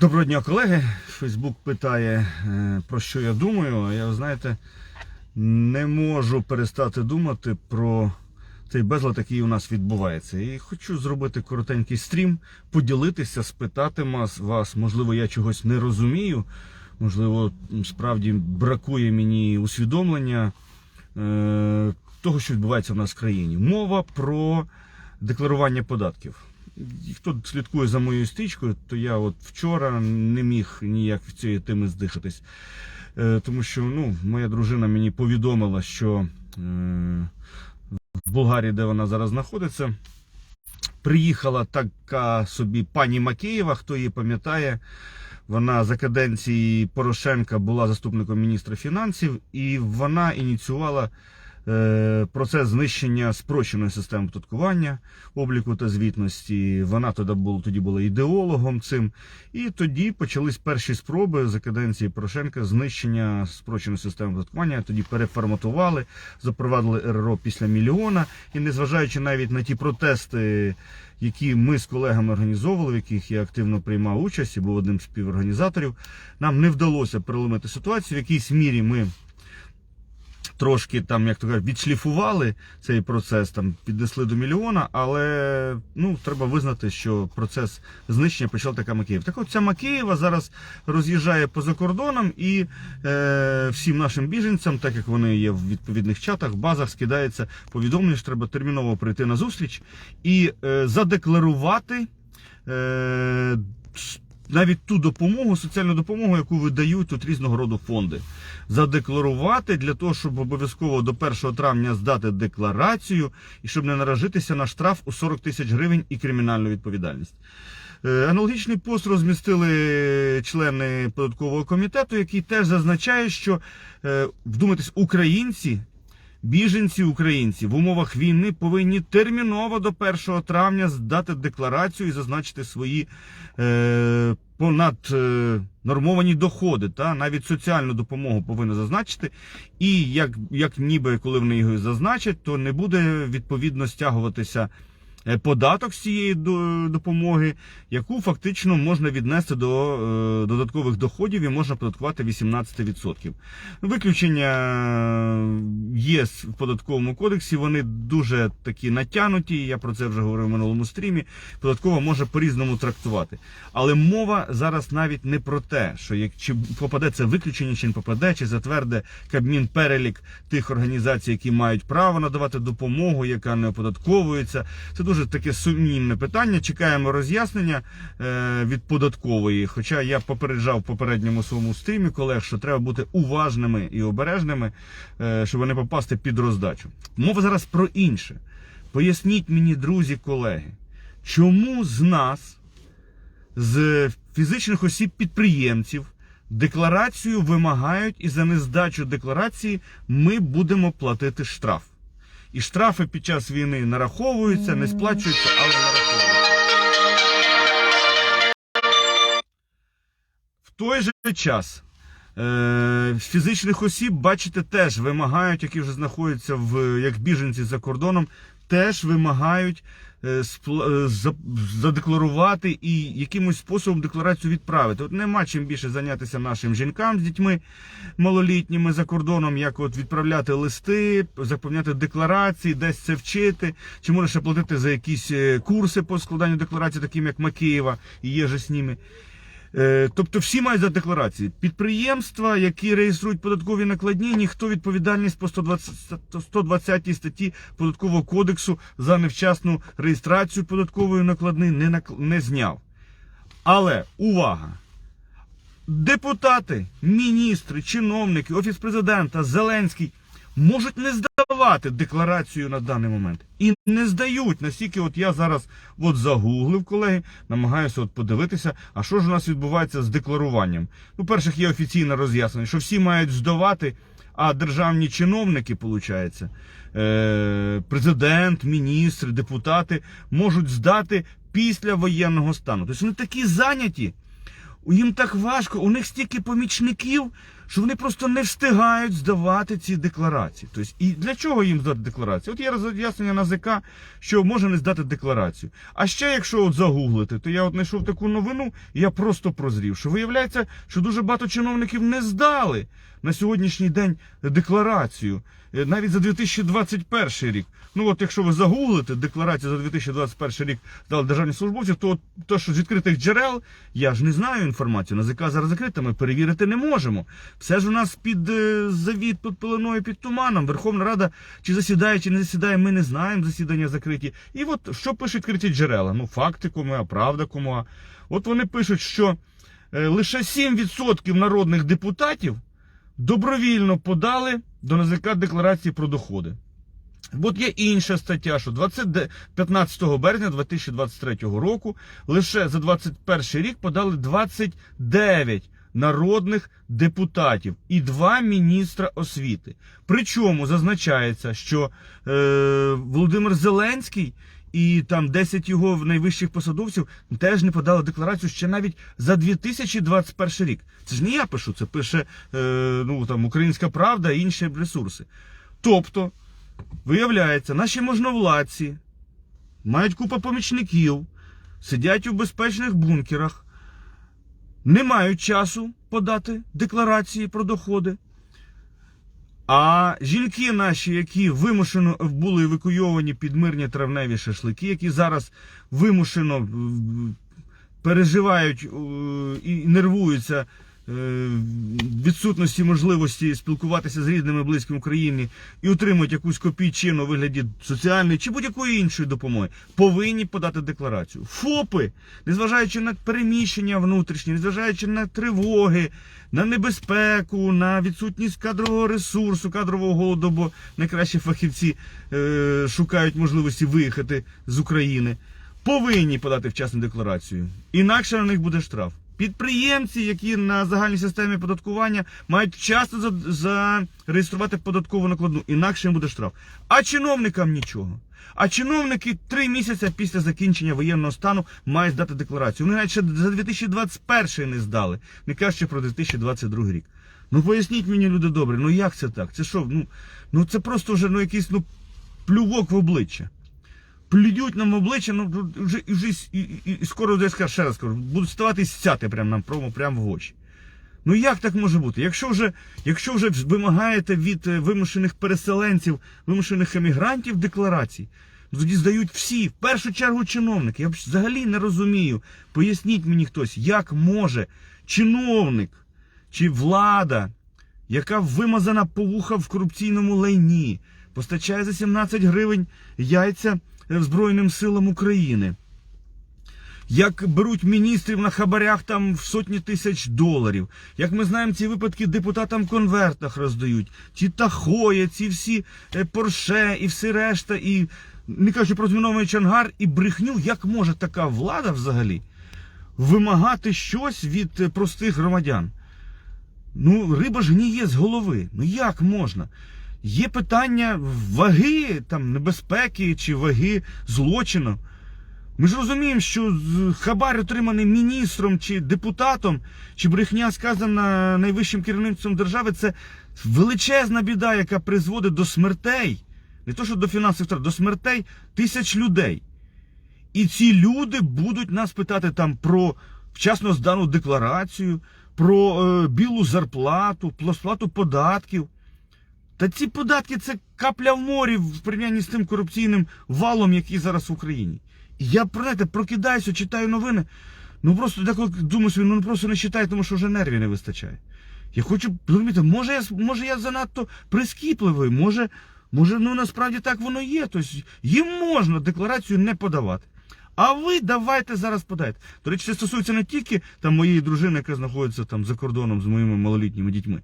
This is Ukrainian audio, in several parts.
Доброго дня, колеги. Фейсбук питає, е, про що я думаю. Я, знаєте, не можу перестати думати про цей безлад, який у нас відбувається. І хочу зробити коротенький стрім, поділитися, спитати вас. Можливо, я чогось не розумію. Можливо, справді бракує мені усвідомлення е, того, що відбувається в нас в країні. Мова про декларування податків. Хто слідкує за моєю стрічкою, то я от вчора не міг ніяк в цієї теми здихатись. Е, Тому що ну, моя дружина мені повідомила, що е, в Болгарії, де вона зараз знаходиться, приїхала така собі пані Макеєва, хто її пам'ятає. Вона за каденції Порошенка була заступником міністра фінансів, і вона ініціювала процес знищення спрощеної системи податкування, обліку та звітності. Вона тоді була, тоді була ідеологом цим. І тоді почались перші спроби за каденції Порошенка знищення спрощеної системи податкування. Тоді переформатували, запровадили РРО після мільйона. І незважаючи навіть на ті протести, які ми з колегами організовували, в яких я активно приймав участь і був одним з співорганізаторів, нам не вдалося переломити ситуацію. В якійсь мірі ми трошки там, як то кажуть, відшліфували цей процес, там піднесли до мільйона, але ну треба визнати, що процес знищення почав така Макеїв. Так от ця Макеєва зараз роз'їжджає поза кордоном і е, всім нашим біженцям, так як вони є в відповідних чатах, базах, скидається повідомлення, що треба терміново прийти на зустріч і е, задекларувати. Е, навіть ту допомогу, соціальну допомогу, яку видають тут різного роду фонди, задекларувати для того, щоб обов'язково до 1 травня здати декларацію і щоб не наражитися на штраф у 40 тисяч гривень і кримінальну відповідальність. Е, Аналогічний пост розмістили члени податкового комітету, який теж зазначає, що е, вдумайтесь, українці. Біженці українці в умовах війни повинні терміново до 1 травня здати декларацію і зазначити свої е, понад е, нормовані доходи. Та навіть соціальну допомогу повинні зазначити. І як, як ніби коли вони його зазначать, то не буде відповідно стягуватися. Е, Податок з цієї допомоги, яку фактично можна віднести до е, додаткових доходів і можна податкувати 18%. Виключення є в податковому кодексі, вони дуже такі натянуті. Я про це вже говорив в минулому стрімі. Податкова може по-різному трактувати. Але мова зараз навіть не про те, що як чи попаде це виключення, чи не попаде, чи затверде Кабмін перелік тих організацій, які мають право надавати допомогу, яка не оподатковується. Це дуже таке сумнівне питання. Чекаємо роз'яснення е, від податкової. Хоча я попереджав в попередньому своєму стрімі колег, що треба бути уважними і обережними, е, щоб не попасти під роздачу. Мова зараз про інше. Поясніть мені, друзі, колеги, чому з нас, з фізичних осіб підприємців, декларацію вимагають, і за нездачу декларації ми будемо платити штраф. І штрафи під час війни нараховуються, не сплачуються, але нараховуються. В той же час е, фізичних осіб, бачите, теж вимагають, які вже знаходяться в як біженці за кордоном, теж вимагають задекларувати і якимось способом декларацію відправити. От нема чим більше зайнятися нашим жінкам з дітьми малолітніми за кордоном, як от відправляти листи, заповняти декларації, десь це вчити, чи може ще платити за якісь е, курси по складанню декларації, таким як Макеєва і є же з ними. Е, Тобто всі мають за декларації. Підприємства, які реєструють податкові накладні, ніхто відповідальність по 120, 120 статті податкового кодексу за невчасну реєстрацію податкової накладни не, нак- не зняв. Але увага! Депутати, міністри, чиновники, офіс президента, Зеленський можуть не здавати декларацію на даний момент. І не здають. Настільки, от я зараз от загуглив, колеги, намагаюся от подивитися, а що ж у нас відбувається з декларуванням. Ну, перших є офіційне роз'яснення, що всі мають здавати, а державні чиновники, виходить, е, президент, міністри, депутати можуть здати після воєнного стану. Тобто вони такі зайняті. Їм так важко, у них стільки помічників, що вони просто не встигають здавати ці декларації. Тобто, і для чого їм здати декларацію? От є роз'яснення на ЗК, що може не здати декларацію. А ще якщо от загуглити, то я от знайшов таку новину, і я просто прозрів, що виявляється, що дуже багато чиновників не здали на сьогоднішній день декларацію. Е, Навіть за 2021 рік. Ну от якщо ви загуглите декларацію за 2021 рік здали державні службовці, то то, що з відкритих джерел, я ж не знаю інформацію. НАЗК зараз закрита, ми перевірити не можемо. Все ж у нас під е, завіт, під пеленою, під туманом. Верховна Рада чи засідає, чи не засідає, ми не знаємо. Засідання закриті. І от що пишуть відкриті джерела? Ну, факти кому, а правда кому. От вони пишуть, що е, лише 7% народних депутатів добровільно подали до НАЗК декларації про доходи. От є інша стаття, що 20, 15 березня 2023 року лише за 21 рік подали 29 народних депутатів і два міністра освіти. Причому зазначається, що е, Володимир Зеленський і там 10 його найвищих посадовців теж не подали декларацію ще навіть за 2021 рік. Це ж не я пишу, це пише е, ну, там, Українська Правда і інші ресурси. Тобто, виявляється, наші можновладці мають купу помічників, сидять у безпечних бункерах, не мають часу подати декларації про доходи. А жінки наші, які вимушено були евакуйовані під мирні травневі шашлики, які зараз вимушено переживають е, і нервуються відсутності можливості спілкуватися з рідними близькими в Україні і отримують якусь копійчину у вигляді соціальної чи будь-якої іншої допомоги, повинні подати декларацію. ФОПи, незважаючи на переміщення внутрішні, незважаючи на тривоги, на небезпеку, на відсутність кадрового ресурсу, кадрового голоду, бо найкращі фахівці е, шукають можливості виїхати з України. Повинні подати вчасну декларацію. Інакше на них буде штраф. Підприємці, які на загальній системі податкування мають вчасно зареєструвати податкову накладну, інакше їм буде штраф. А чиновникам нічого. А чиновники три місяці після закінчення воєнного стану мають здати декларацію. Вони навіть ще за 2021 не здали, не кажучи про 2022 рік. Ну поясніть мені, люди добрі, ну як це так? Це що? Ну, ну це просто вже ну, якийсь ну, плювок в обличчя плюють нам обличчя, ну вже, вже і, і, і скоро скажу, ще раз скажу, будуть ставати і сяти прямо нам прямо, прямо в очі. Ну як так може бути? Якщо вже, якщо вже вимагаєте від е, вимушених переселенців, вимушених емігрантів декларацій, ну, тоді здають всі, в першу чергу чиновники. Я взагалі не розумію. Поясніть мені хтось, як може чиновник чи влада, яка вимазана по вуха в корупційному лайні, постачає за 17 гривень яйця Збройним силам України. Як беруть міністрів на хабарях там в сотні тисяч доларів. Як ми знаємо, ці випадки депутатам конвертах роздають. Ті тахоє, ці всі е, порше і все решта, і не кажучи про змінований чангар і брехню, як може така влада взагалі вимагати щось від е, простих громадян? Ну, риба ж гніє з голови. Ну як можна? Є питання ваги там, небезпеки чи ваги злочину. Ми ж розуміємо, що хабар отриманий міністром чи депутатом, чи брехня сказана найвищим керівництвом держави, це величезна біда, яка призводить до смертей, не то що до фінансових втрат, до смертей тисяч людей. І ці люди будуть нас питати там про вчасно здану декларацію, про е, білу зарплату, про сплату податків. Та ці податки це капля в морі в порівнянні з тим корупційним валом, який зараз в Україні. І я знаєте, прокидаюся, читаю новини. Ну просто деколи думаю собі, ну просто не читаю, тому що вже нервів не вистачає. Я хочу розуміти, може я, може я занадто прискіпливий, може, може, ну насправді так воно є. Тобто їм можна декларацію не подавати. А ви давайте зараз подайте. До речі, це стосується не тільки там моєї дружини, яка знаходиться там за кордоном з моїми малолітніми дітьми,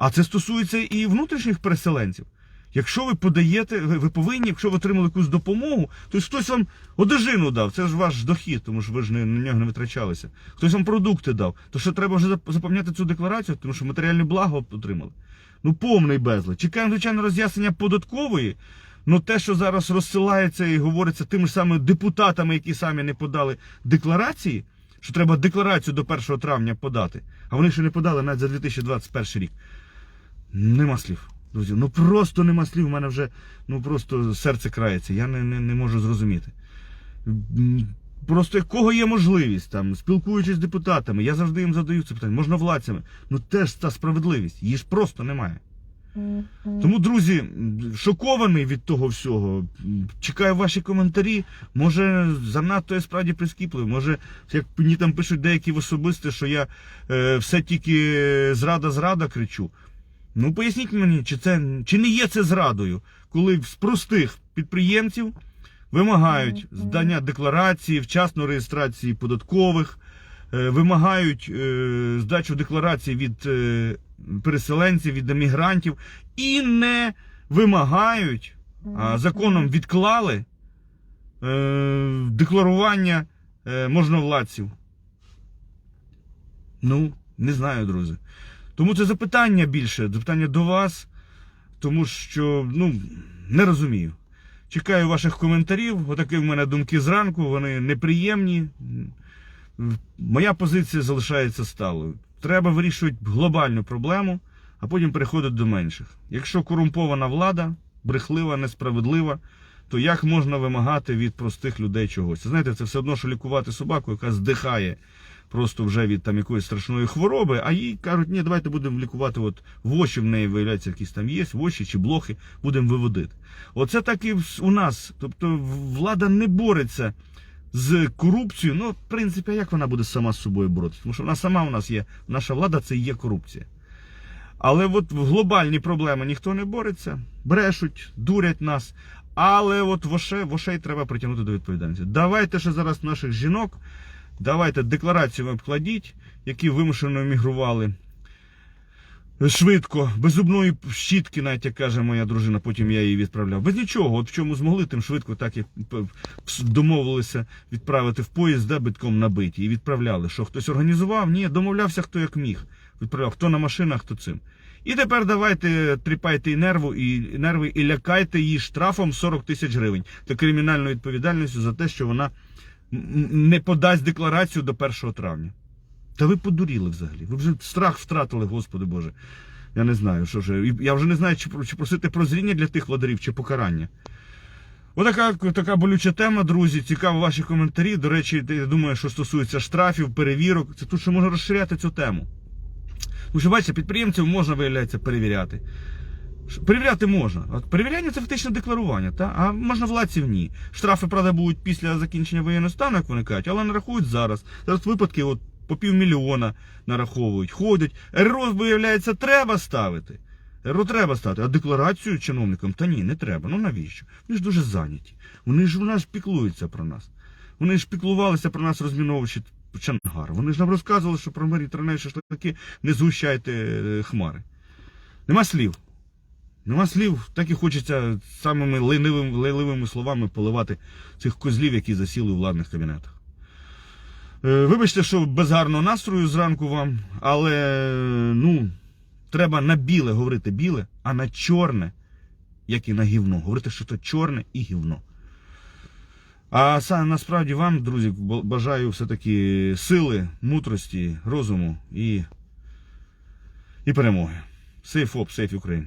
а це стосується і внутрішніх переселенців. Якщо ви подаєте, ви ви повинні, якщо ви отримали якусь допомогу, то хтось вам одежину дав, це ж ваш дохід, тому що ви ж на нього не витрачалися. Хтось вам продукти дав, то що треба вже зап- заповняти цю декларацію, тому що матеріальне благо отримали. Ну, повний безлад. Чекаємо, звичайно, роз'яснення податкової. Ну те, що зараз розсилається і говориться тими ж самими депутатами, які самі не подали декларації, що треба декларацію до 1 травня подати. А вони ще не подали навіть за 2021 рік. Нема слів. Друзі, ну просто нема слів. У мене вже ну просто серце крається. Я не, не, не можу зрозуміти. Просто якого є можливість, там, спілкуючись з депутатами, я завжди їм задаю це питання, можновладцями. Ну теж та справедливість, її ж просто немає. Тому, друзі, шокований від того всього. Чекаю ваші коментарі. Може, занадто я справді прискіпливий. Може, як мені там пишуть деякі в особисте, що я е, все тільки зрада-зрада кричу. Ну, поясніть мені, чи це чи не є це зрадою, коли з простих підприємців вимагають здання декларації, вчасної реєстрації податкових, е, вимагають е, здачу декларацій від е, переселенців, від емігрантів і не вимагають, а законом відклали е, декларування е, можновладців. Ну, не знаю, друзі. Тому це запитання більше, запитання до вас, тому що ну, не розумію. Чекаю ваших коментарів. Отакі в мене думки зранку, вони неприємні. Моя позиція залишається сталою. Треба вирішувати глобальну проблему, а потім переходити до менших. Якщо корумпована влада, брехлива, несправедлива, то як можна вимагати від простих людей чогось? Знаєте, це все одно, що лікувати собаку, яка здихає просто вже від там якоїсь страшної хвороби, а їй кажуть, ні, давайте будемо лікувати. От воші в неї виявляється, якісь там є, воші чи блохи, будемо виводити. Оце так і у нас. Тобто влада не бореться з корупцією. Ну, в принципі, а як вона буде сама з собою боротися? Тому що вона сама у нас є. Наша влада це є корупція. Але от глобальні проблеми ніхто не бореться, брешуть, дурять нас. Але от вошей, вошей треба притягнути до відповідальності. Давайте ще зараз наших жінок, давайте декларацію вам вкладіть, які вимушено емігрували швидко, без зубної щітки, навіть як каже моя дружина, потім я її відправляв. Без нічого, от в чому змогли, тим швидко, так як домовилися відправити в поїзд, да, битком набиті, і відправляли. Що хтось організував? Ні, домовлявся хто як міг. Відправляв, хто на машинах, хто цим. І тепер давайте тріпайте і нерву, і нерви, і лякайте її штрафом 40 тисяч гривень та кримінальною відповідальністю за те, що вона не подасть декларацію до 1 травня. Та ви подуріли взагалі. Ви вже страх втратили, Господи Боже. Я не знаю, що вже. Я вже не знаю, чи, чи просити прозріння для тих владарів, чи покарання. Отака така болюча тема, друзі. Цікаво ваші коментарі. До речі, я думаю, що стосується штрафів, перевірок. Це тут ще можна розширяти цю тему. Тому що, бачите, підприємців можна, виявляється, перевіряти. Перевіряти можна. От перевіряння це фактично декларування, та? а можна владців ні. Штрафи, правда, будуть після закінчення воєнного стану, як вони кажуть, але нарахують зараз. Зараз випадки от, по півмільйона нараховують, ходять. РРО, виявляється, треба ставити. РРО треба ставити, а декларацію чиновникам та ні, не треба. Ну навіщо? Вони ж дуже зайняті. Вони ж у нас піклуються про нас. Вони ж піклувалися про нас, розміновуючи Чангар. Вони ж нам розказували, що про мирі треневі шашлики не згущайте е, хмари. Нема слів. Нема слів, так і хочеться самими ленивими, ленивими словами поливати цих козлів, які засіли у владних кабінетах. Е, Вибачте, що без гарного настрою зранку вам, але ну, треба на біле говорити біле, а на чорне, як і на гівно. Говорити, що це чорне і гівно. А насправді вам, друзі, бажаю все-таки сили, мудрості, розуму і, і перемоги. Safe up, safe Ukraine.